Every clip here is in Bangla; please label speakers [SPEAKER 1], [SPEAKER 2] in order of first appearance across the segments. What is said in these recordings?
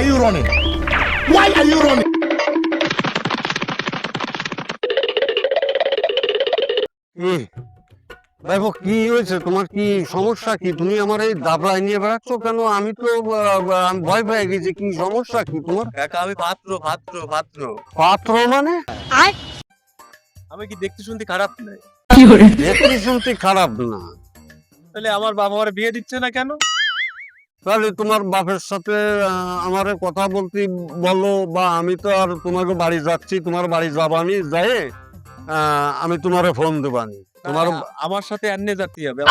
[SPEAKER 1] are you running? Why are you running?
[SPEAKER 2] দেখো কি হয়েছে? তোমার কি সমস্যা কি? তুমি আমার এই দাবড়ায় নিয়ে বেড়াচ্ছ কেন? আমি তো ভয় পেয়ে গেছি। কি সমস্যা কি তোমার?
[SPEAKER 3] আমি পাত্র পাত্র পাত্র।
[SPEAKER 2] পাত্র মানে?
[SPEAKER 3] আমি কি দেখতে শুনতে খারাপ নাই
[SPEAKER 2] দেখতে শুনতে খারাপ না।
[SPEAKER 3] তাহলে আমার বাবা আমার বিয়ে দিচ্ছে না কেন?
[SPEAKER 2] তাহলে তোমার বাপের সাথে আমার কথা বলতে বলো, বা আমি তো আর তোমাকে বাড়ি যাচ্ছি, তোমার বাড়ি যাবানি যাই আমি তোমারে ফোন দেবানি। তোমার
[SPEAKER 3] আমার সাথে যাতে হবে।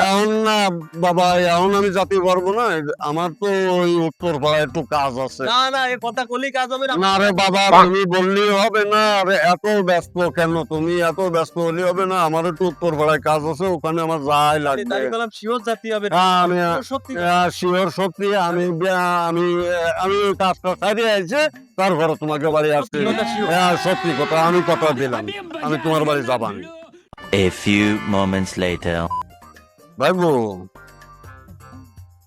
[SPEAKER 2] এখন না বাবা এখন আমি যাতে পারব না আমার তো ওই উত্তর পাড়ায় একটু কাজ আছে।
[SPEAKER 3] না না এ কথা কলি কাজ হবে না।
[SPEAKER 2] না রে বাবা তুমি বললি হবে না আরে এত ব্যস্ত কেন? তুমি এত ব্যস্ত হলে হবে না আমার একটু উত্তর পাড়ায় কাজ আছে ওখানে আমার যাই লাগবে।
[SPEAKER 3] তাই বললাম শিওর জাতি হবে
[SPEAKER 2] হ্যাঁ, আমি
[SPEAKER 3] সত্যি
[SPEAKER 2] শিওর সত্যি আমি আমি আমি ওই কাজটা সারিয়ে আছে তারপরে তোমাকে বাড়ি আসছি। হ্যাঁ সত্যি কথা আমি কথা দিলাম আমি তোমার বাড়ি যাবানি।
[SPEAKER 4] A few moments later.
[SPEAKER 2] ভাইবো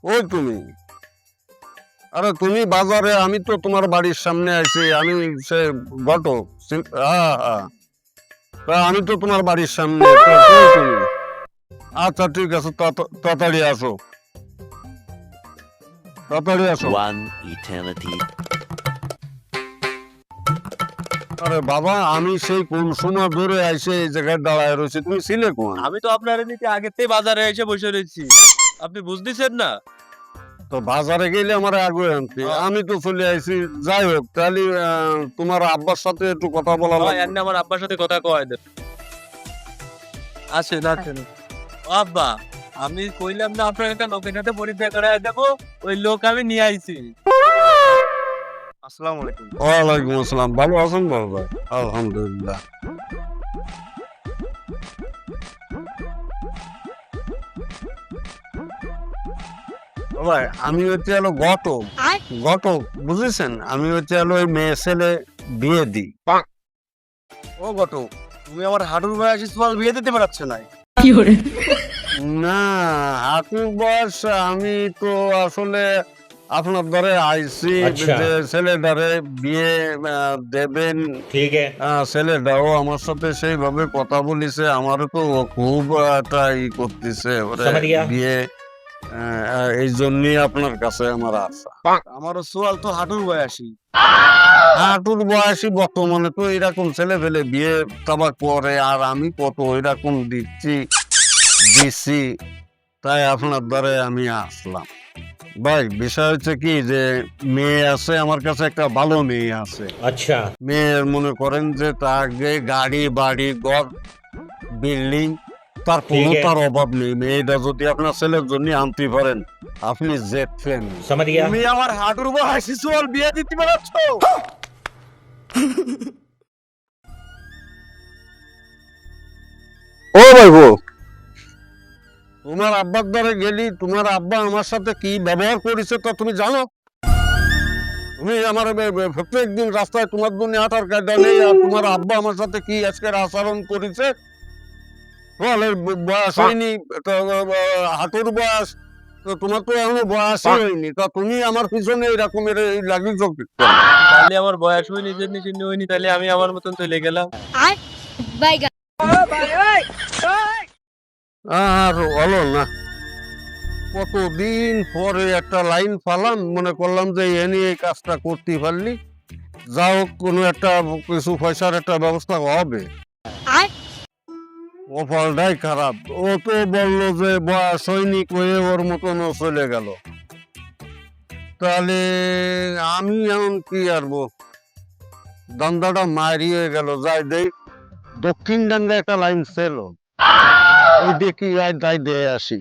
[SPEAKER 2] ওই তুমি। আরে তুমি বাজারে আমি তো তোমার বাড়ির সামনে আছি আমি সে ঘটক হ্যাঁ হ্যাঁ আমি তো তোমার বাড়ির সামনে তুমি আচ্ছা ঠিক আছে তাড়া- তাড়াতাড়ি আসো। তাড়াতাড়ি আসো।
[SPEAKER 4] One eternity.
[SPEAKER 2] আরে বাবা আমি সেই কোন সময় ধরে আইসে এই জায়গায় দাঁড়ায় রয়েছি। তুমি ছিলে কোন?
[SPEAKER 3] আমি তো আপনার নিতে আগেতে বাজারে এসে বসে রয়েছি। আপনি বুঝতেছেন না?
[SPEAKER 2] তো বাজারে গেলে আমার আগে আনতে।
[SPEAKER 3] হ্যাঁ।
[SPEAKER 2] আমি তো চলে আইছি। যাই হোক তাহলে তোমার আব্বার সাথে একটু কথা বলা লাগবে।
[SPEAKER 3] আমার আব্বার সাথে কথা কয় দেন। আসেন আসেন। আব্বা আমি কইলাম না আপনার একটা লোকের সাথে পরিচয় করে দেবো। ওই লোক আমি নিয়ে আইছি। আসসালামু আলাইকুম।
[SPEAKER 2] ওয়ালাইকুম আসসালাম। ভালো আছেন বাবা? আলহামদুলিল্লাহ। বাবা আমি হচ্ছে হলো ঘটক ঘটক বুঝেছেন? আমি হচ্ছে হলো ওই মেয়ে ছেলে বিয়ে দিই।
[SPEAKER 3] ও গটো তুমি আমার হাঁটুর বয়সী তোমার বিয়ে দিতে পারছ না।
[SPEAKER 2] না হাঁটুর বয়স আমি তো আসলে আপনার ধরে আইসি যে ছেলেটারে বিয়ে দেবেন ঠিক ছেলেটাও আমার সাথে সেইভাবে কথা বলিছে আমার তো খুব একটা ই করতেছে বিয়ে এই জন্যই আপনার কাছে আমার আশা।
[SPEAKER 3] আমার সোয়াল তো হাঁটুর বয়সী।
[SPEAKER 2] হাঁটুর বয়সী বর্তমানে তো এরকম ছেলে ফেলে বিয়ে তাবা করে আর আমি কত এরকম দিচ্ছি দিচ্ছি তাই আপনার দ্বারে আমি আসলাম। ভাই বিষয় হচ্ছে কি যে মেয়ে আছে আমার কাছে একটা ভালো মেয়ে আছে।
[SPEAKER 5] আচ্ছা।
[SPEAKER 2] মেয়ের মনে করেন যে তাকে গাড়ি বাড়ি ঘর বিল্ডিং তার কোনো তার অভাব নেই। মেয়েটা যদি আপনার ছেলের জন্য আনতে পারেন আপনি
[SPEAKER 5] জেট ফ্রেন্ড
[SPEAKER 3] তুমি আমার হাঁটুর উপর হাসি চুয়াল বিয়ে দিতে পারছ?
[SPEAKER 2] ও ভাই তোমার আব্বার দ্বারা গেলি তোমার আব্বা আমার সাথে কি ব্যবহার করেছে তা তুমি জানো? তুমি আমার প্রত্যেক দিন রাস্তায় তোমার জন্য হাঁটার কায়দা নেই আর তোমার আব্বা আমার সাথে কি আজকের আচরণ করেছে? বলে বয়স হয়নি হাঁটুর বয়স তো তোমার তো এখনও বয়স হয়নি তা তুমি আমার পিছনে এরকমের লাগিয়েছ?
[SPEAKER 3] তাহলে আমার বয়স হয়নি জন্য চিহ্ন হয়নি তাহলে আমি আমার মতন চলে গেলাম।
[SPEAKER 6] Bye,
[SPEAKER 2] আর হলো না। কতদিন পরে একটা লাইন পালাম মনে করলাম যে এ নিয়ে এই কাজটা করতে পারলি। যা হোক কোনো একটা কিছু পয়সার একটা ব্যবস্থা হবে। কপালটাই খারাপ। ও তো বলল যে সৈনিক হয়ে ওর মতন ও চলে গেল। তাহলে আমি এখন কি আরবো দান্দাটা মারিয়ে গেল। যাই দেখ দক্ষিণ ডাঙ্গা একটা লাইন ছিল। ওই দেখি আয় তাই দিয়ে আসি।